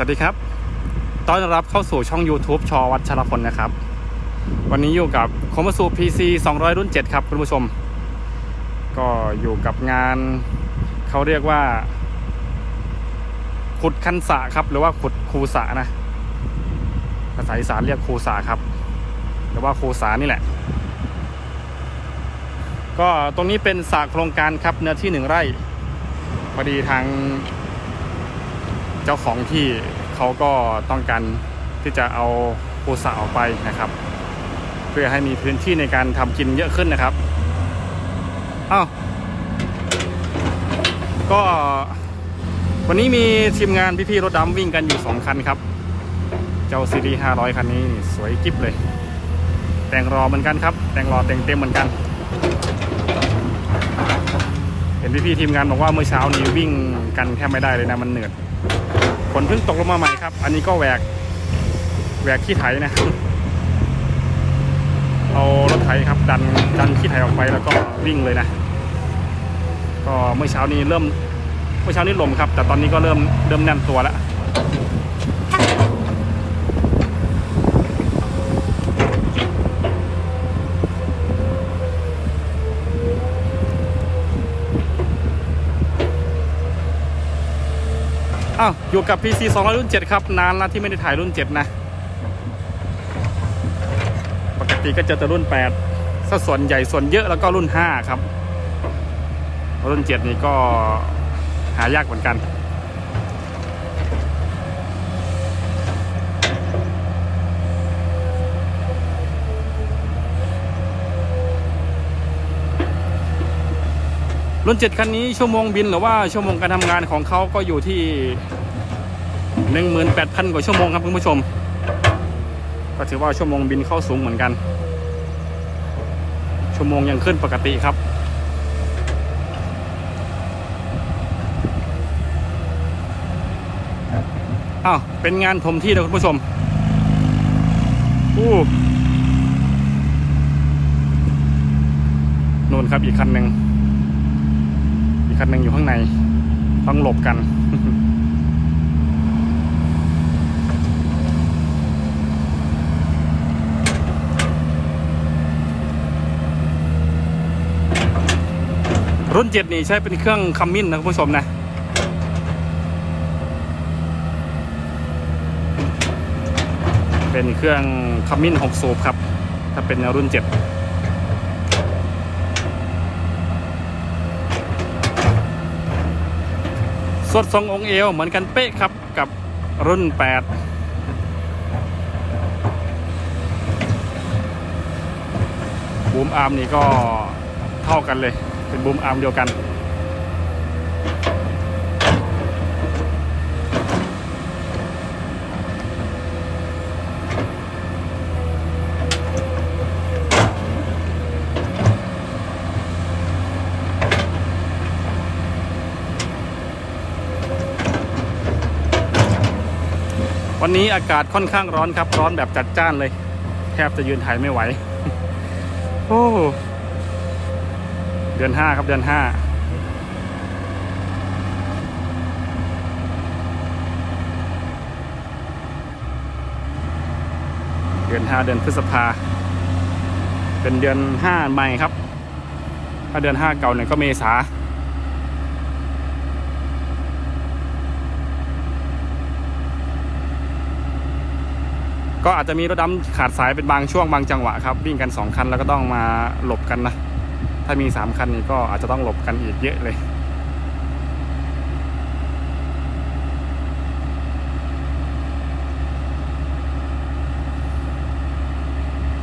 สวัสดีครับ ต้อนรับเข้าสู่ช่อง YouTube ชอวัชรพลนะครับ วันนี้อยู่กับคอมสู PC 200 รุ่น 7 ครับคุณผู้ชม ก็อยู่กับงานเขาเรียกว่า ขุดคันสะครับ หรือว่าขุดคูสะนะ ภาษาอีสานเรียกคูสะครับ หรือว่าคูสานี่แหละ ก็ตรงนี้เป็นสระโครงการครับเนื้อที่หนึ่งไร่พอดีทาง เจ้าของที่เขาก็ต้องการที่จะเอาปูสะออกไปนะครับ เพื่อให้มีพื้นที่ในการทำกินเยอะขึ้นนะครับอ้าวก็วันนี้มีทีมงานพี่ๆรถดำวิ่งกันอยู่ 2 คันครับ เจ้าซีรีส์500 คันนี้สวยกิ๊บเลย แต่งรอเหมือนกันครับ แต่งรอแต่งเต็มเหมือนกัน เห็นพี่ๆทีมงานบอกว่าเมื่อเช้านี้วิ่งกันแทบไม่ได้เลยนะมันเหนื่อย นเพิ่งตกลงมาใหม่ครับ อันนี้ก็แหวกแหวกขี้ไถนะเอารถไถครับดันดันขี้ไถออกไปแล้วก็วิ่งเลยนะ ก็เมื่อเช้านี้เริ่มเมื่อเช้านี้ลมครับ แต่ตอนนี้ก็เริ่มเริ่มแน่นตัวแล้ว อ้าวอยู่กับ PC 200 รุ่น 7 ครับ นานแล้วที่ไม่ได้ถ่ายรุ่น 7 นะ ปกติก็เจอแต่รุ่น 8 สัดส่วนใหญ่ส่วนเยอะแล้วก็รุ่น 5 ครับ รุ่น 7 นี่ก็หายากเหมือนกัน รุ่น7คันนี้ชั่วโมงบินหรือว่าชั่วโมงการทำงานของเขาก็อยู่ที่18,000กว่าชั่วโมงครับคุณผู้ชม ก็ถือว่าชั่วโมงบินเข้าสูงเหมือนกัน ชั่วโมงยังขึ้นปกติครับอ้าวเป็นงานถมที่นะคุณผู้ชมอู้นู่นครับอีกคันหนึ่ง คันหนึ่งอยู่ข้างใน ต้องหลบกัน รุ่นเจ็ดนี่ใช้เป็นเครื่องคัมมินนะคุณผู้ชมนะเป็นเครื่องคัมมิน6สูบครับ ถ้าเป็นรุ่นเจ็ด สดทรงองค์เอวเหมือนกันเป๊ะครับกับรุ่น 8บูมอาร์มนี่ก็เท่ากันเลย เป็นบูมอาร์มเดียวกัน วันนี้อากาศค่อนข้างร้อนครับ ร้อนแบบจัดจ้านเลย แทบจะยืนถ่ายไม่ไหว โอ้เดือนห้าครับเดือนห้าเดือนห้าเดือนพฤษภา เป็นเดือนห้าใหม่ครับ ถ้าเดือนห้าเก่าเนี่ยก็เมษา ก็อาจจะมีรถดำขาดสายเป็นบางช่วงบางจังหวะครับ วิ่งกัน 2 คันแล้วก็ต้องมาหลบกันนะ ถ้ามี 3 คันนี้ก็อาจจะต้องหลบกันอีกเยอะเลย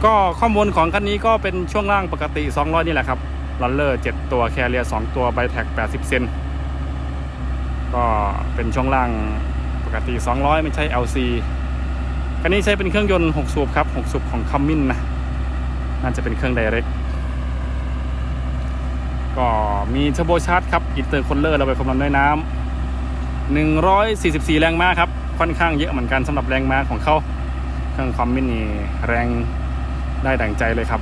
ก็ข้อมูลของคันนี้ก็เป็นช่วงล่างปกติ 200 นี่แหละครับลอลเลอร์7ตัวแคเรีย2ตัวไบแท็ก80 เซนก็เป็นช่วงล่างปกติ 200 ไม่ใช่ LC คันนี้ใช้เป็นเครื่องยนต์ 6 สูบครับ 6 สูบของคัมมินนะน่าจะเป็นเครื่องไดเรกก็มีเทอร์โบชาร์จครับอินเตอร์ค l ลเลอร์ระบายความร้อนด้วยน้ำ144 แรงม้าครับ ค่อนข้างเยอะเหมือนกันสำหรับแรงม้าของเขาเครื่องคัมมินนี่แรงได้ดั่งใจเลยครับ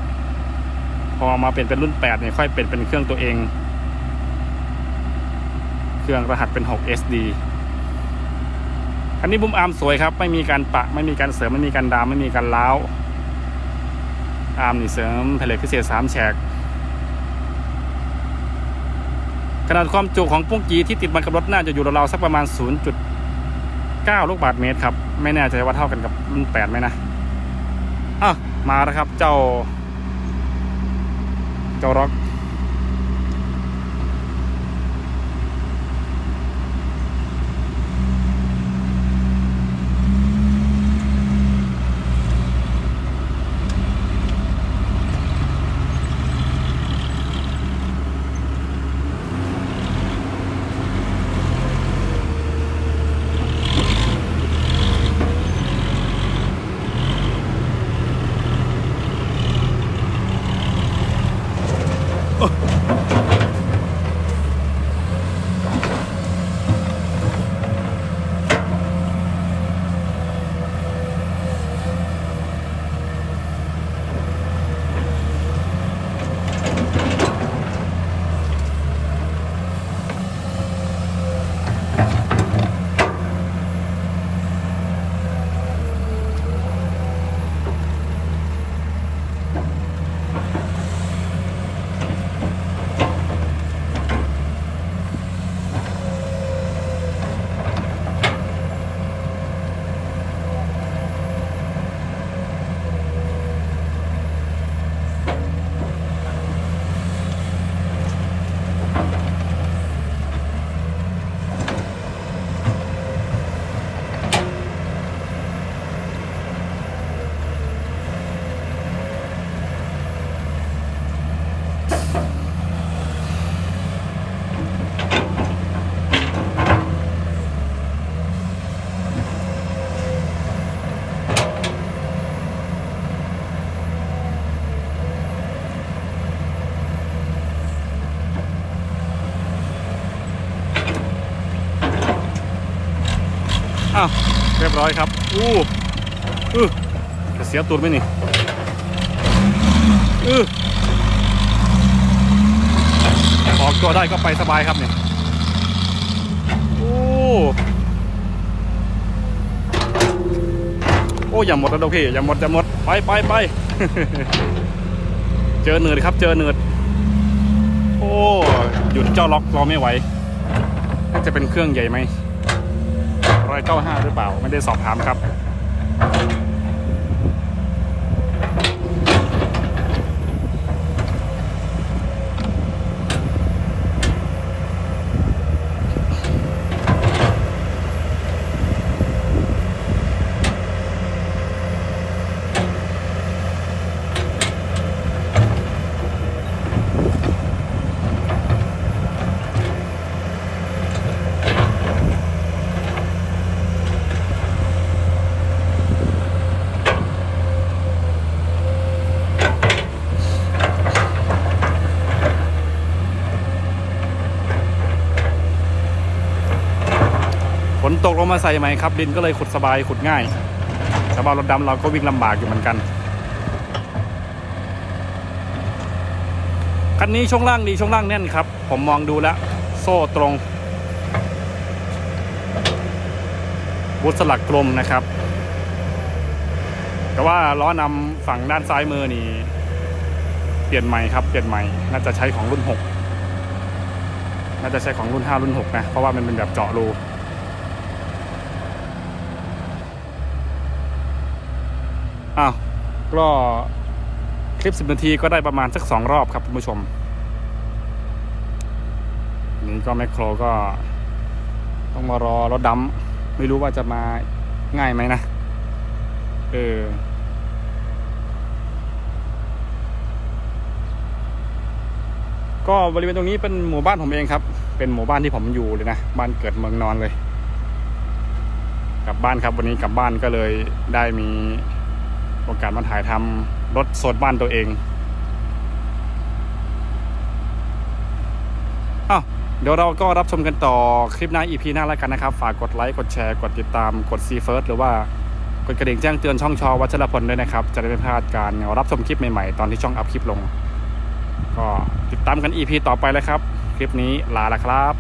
พอมาเป็นเป็นรุ่น8เนี่ยค่อยเป็นเป็นเครื่องตัวเอง เครื่องรหัสเป็น 6 SD คันนี้บุ้มอาร์มสวยครับ ไม่มีการปะ ไม่มีการเสริม ไม่มีการดาม ไม่มีการล้าว อาร์มนี่เสริมแผ่นเหล็กพิเศษสามแฉก ขนาดความจุของปุ้งกีที่ติดมันกับรถน่าจะอยู่ราวๆสักประมาณ 0.9 ลูกบาศก์เมตรครับ ไม่แน่ใจว่าเท่ากันกับรุ่น8ไหมนะอะมาแล้วครับ เจ้า เจ้าร็อก อ้าวเรียบร้อยครับ อู้อือจะเสียตูดไหมนี่อือ ออกตัวได้ก็ไปสบายครับเนี่ยโอ้โอ้อย่าหมดแล้วพี่อย่าหมดอย่าหมดไปไปไปเจอเนืดครับเจอเนืดโอ้หยุดเจ้าล็อกรอไม่ไหวน่าจะเป็นเครื่องใหญ่ไหมร้อยเก้าห้าหรือเปล่าไม่ได้สอบถามครับ ฝนตกลงมาใส่ไหมครับ ดินก็เลยขุดสบายขุดง่ายแต่ว่ารถดำเราก็วิ่งลำบากอยู่เหมือนกัน คันนี้ช่วงล่างดีช่วงล่างแน่นครับ ผมมองดูแล้ว โซ่ตรงบุสลักกลมนะครับ แต่ว่าล้อนำฝั่งด้านซ้ายมือนี่ เปลี่ยนใหม่ครับ เปลี่ยนใหม่ น่าจะใช้ของรุ่น 6 น่าจะใช้ของรุ่น 5 รุ่น 6 นะ เพราะว่ามันเป็นแบบเจาะรู อ้าวก็คลิป10นาทีก็ได้ประมาณสักสองรอบครับคุณผู้ชม นี่ก็แมคโครก็ ต้องมารอรถดำไม่รู้ว่าจะมาง่ายไหมนะ เออก็บริเวณตรงนี้เป็นหมู่บ้านผมเองครับ เป็นหมู่บ้านที่ผมอยู่เลยนะ บ้านเกิดเมืองนอนเลย กลับบ้านครับวันนี้กลับบ้านก็เลยได้มี โอกาสมาถ่ายทำรถโซนบ้านตัวเองอ้าวเดี๋ยวเราก็รับชมกันต่อคลิปหน้า EP หน้าแล้วกันนะครับ ฝากกดไลค์ กดแชร์ กดติดตาม กดซีเฟิร์สหรือว่ากดกระดิ่งแจ้งเตือนช่องชอวัชรพลด้วยนะครับ จะได้ไม่พลาดการรับชมคลิปใหม่ๆ ตอนที่ช่องอัพคลิปลง ก็ติดตามกัน EP ต่อไปเลยครับ คลิปนี้ลาละครับ